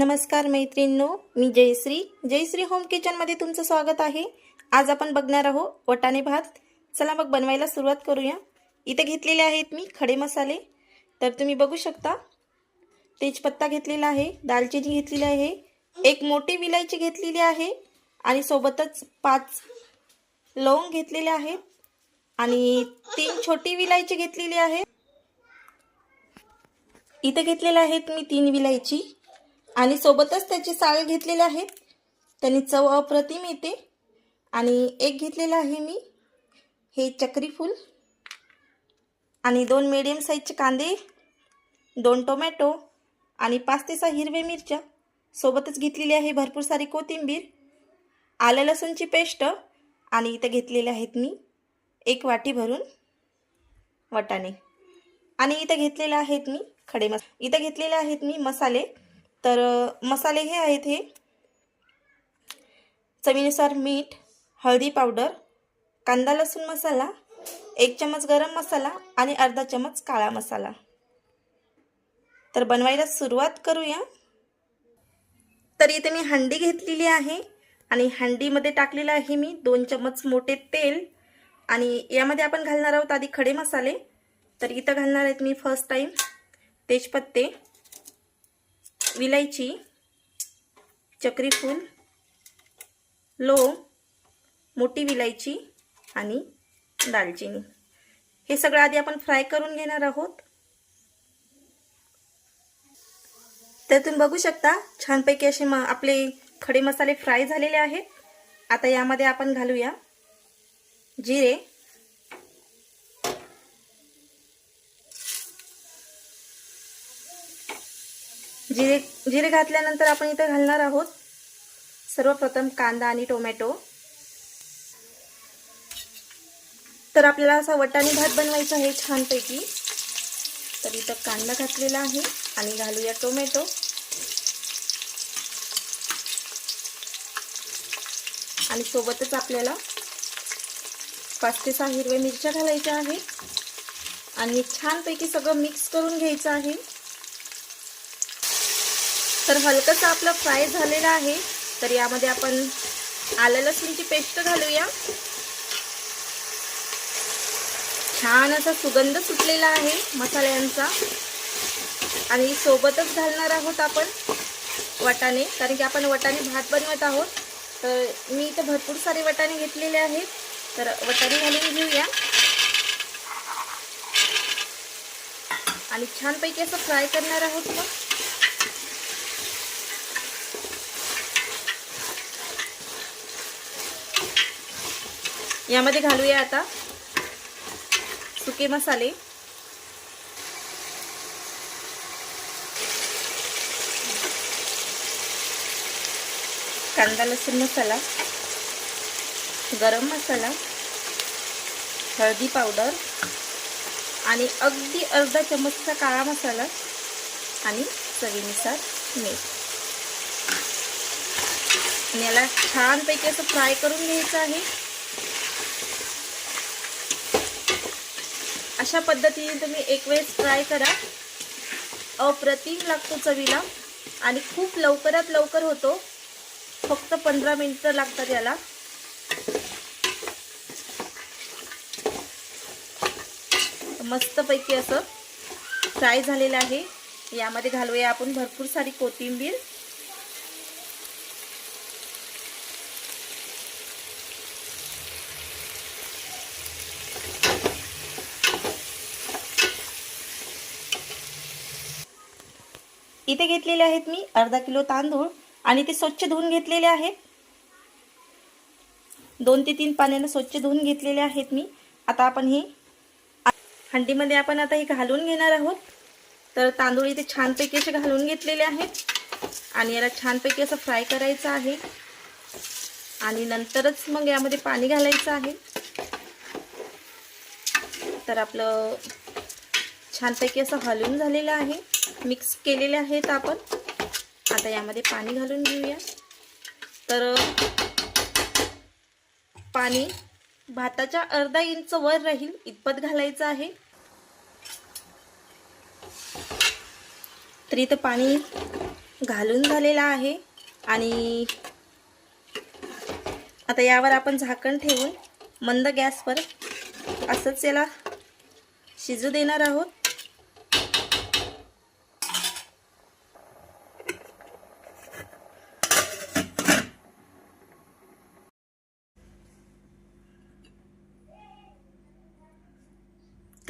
नमस्कार मैत्रिणींनो मी जयश्री. जयश्री होम किचनमध्ये तुमचं स्वागत आहे. आज आपण बघणार आहोत वटाणे भात. चला मग बनवायला सुरुवात करूया. इथे घेतलेले आहेत मी खडे मसाले. तर तुम्ही बघू शकता. तेजपत्ता घेतलेला आहे दालचिनी घेतलेली आहे एक मोठी विलायची घेतलेली आहे आणि सोबतच पाच लवंग घेतलेले आहेत आणि तीन छोटी विलायची घेतलेली आहे. इथे घेतलेले आहेत मी तीन विलायची. आणि सोबतच त्याची साळ घेतलेले आहेत त्यांनी चव अप्रतिम येते. आणि एक घेतलेलं आहे मी. हे चक्री फूल. आणि दोन मिडियम साईजचे कांदे दोन टोमॅटो आणि पाच ते सहा हिरवे मिरच्या. सोबतच घेतलेली आहे भरपूर सारी कोथिंबीर आलं लसूणची पेस्ट आणि इथं घेतलेले आहेत मी. एक वाटी भरून वटाणे. आणि इथं घेतलेले आहेत मी खडे मस इथं घेतलेले आहेत मी मसाले. तर मसाले हे आहेत हे. चवीनुसार मीठ हळदी पावडर कांदा लसूण मसाला एक चमच गरम मसाला आणि अर्धा चमच काळा मसाला. तर बनवायला सुरुवात करूया. तर इथे मी हंडी घेतलेली आहे आणि हंडीमध्ये टाकलेलं आहे मी दोन चमच मोठे तेल आणि यामध्ये आपण घालणार आहोत आधी खडे मसाले. तर इथं घालणार आहेत मी फर्स्ट टाईम तेजपत्ते. विलायची चक्रीफूल लोंग मोठी विलायची आणि दालचिनी. हे सगळं आधी आपण फ्राय करून घेणार आहोत. तर तुम्ही बघू शकता छानपैकी असे म आपले खडे मसाले फ्राय झालेले आहेत. आता यामध्ये आपण घालूया जिरे जिरे जिरे घातल्यानंतर आपण इथं घालणार आहोत सर्वप्रथम कांदा आणि टोमॅटो. तर आपल्याला असा वटाणे भात बनवायचा आहे छानपैकी. तर इथं कांदा घातलेला आहे आणि घालूया टोमॅटो. आणि सोबतच आपल्याला पाच ते सहा हिरव्या मिरच्या घालायच्या आहेत. आणि छानपैकी सगळं मिक्स करून घ्यायचं आहे. तर हलकंसं आपलं फ्राय झालेलं आहे. तर यामध्ये आपण आलं लसूणची पेस्ट घालूया. छान असा सुगंध सुटलेला आहे मसाल्यांचा. आणि सोबतच घालणार आहोत आपण वटाणे कारण की आपण वटाणे भात बनवत आहोत. तर मी इथं भरपूर सारे वटाणे घेतलेले आहेत. तर वटाणे घालून घेऊया. आणि छानपैकी असं फ्राय करणार आहोत मग. यामध्ये घालूया आता सुके मसाले. कांदा लसूण मसाला गरम मसाला हळदी पावडर आणि अगदी अर्धा चमचचा काळा मसाला आणि चवीनुसार मीठ. याला छानपैकी असं फ्राय करून घ्यायचं आहे. अशा पद्धतीने तुम्ही एक वेळेस ट्राय करा. अप्रतिम लागतो चवीला आणि खूप लवकरात लवकर होतो. फक्त पंधरा मिनटं लागतात याला. मस्तपैकी असं फ्राय झालेलं आहे. यामध्ये घालूया आपण भरपूर सारी कोथिंबीर. इथे घेतलेले आहेत मी अर्धा किलो तांदूळ आणि ते स्वच्छ धुवून घेतलेले आहेत. दोन ते तीन पाण्यानं स्वच्छ धुवून घेतलेले आहेत मी. आता आपण हे हंडीमध्ये आपण आता हे घालून घेणार आहोत. तर तांदूळ इथे छानपैकी असे घालून घेतलेले आहेत. आणि याला छानपैकी असं फ्राय करायचं आहे. आणि नंतरच मग यामध्ये पाणी घालायचं आहे. तर आपलं छानपैकी असं हलवून झालेलं आहे. मिक्स केलेले आहेत आपण. आता यामध्ये पाणी घालून घेऊया. तर पाणी भाताच्या अर्धा इंच वर राहील. इतपत घालायचं आहे. तर इथं पाणी घालून झालेला आहे. आणि आता यावर आपण झाकण ठेवून मंद गॅसवर असंच याला शिजू देणार आहोत.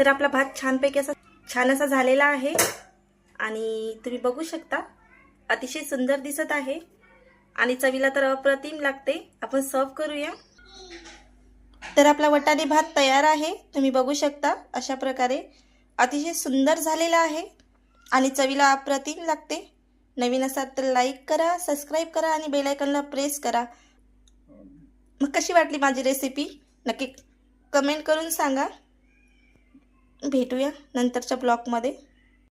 तर आपला भात छानपैकी असा छान असा झालेला आहे. आणि तुम्ही बघू शकता अतिशय सुंदर दिसत आहे. आणि चवीला तर अप्रतिम लागते. आपण सर्व करूया. तर आपला वटाणे भात तयार आहे. तुम्ही बघू शकता अशा प्रकारे अतिशय सुंदर झालेला आहे. आणि चवीला अप्रतिम लागते. नवीन असाल तर लाईक करा सबस्क्राईब करा आणि बेलायकनला प्रेस करा. मग कशी वाटली माझी रेसिपी नक्की कमेंट करून सांगा. भेटूया नंतरच्या ब्लॉगमध्ये.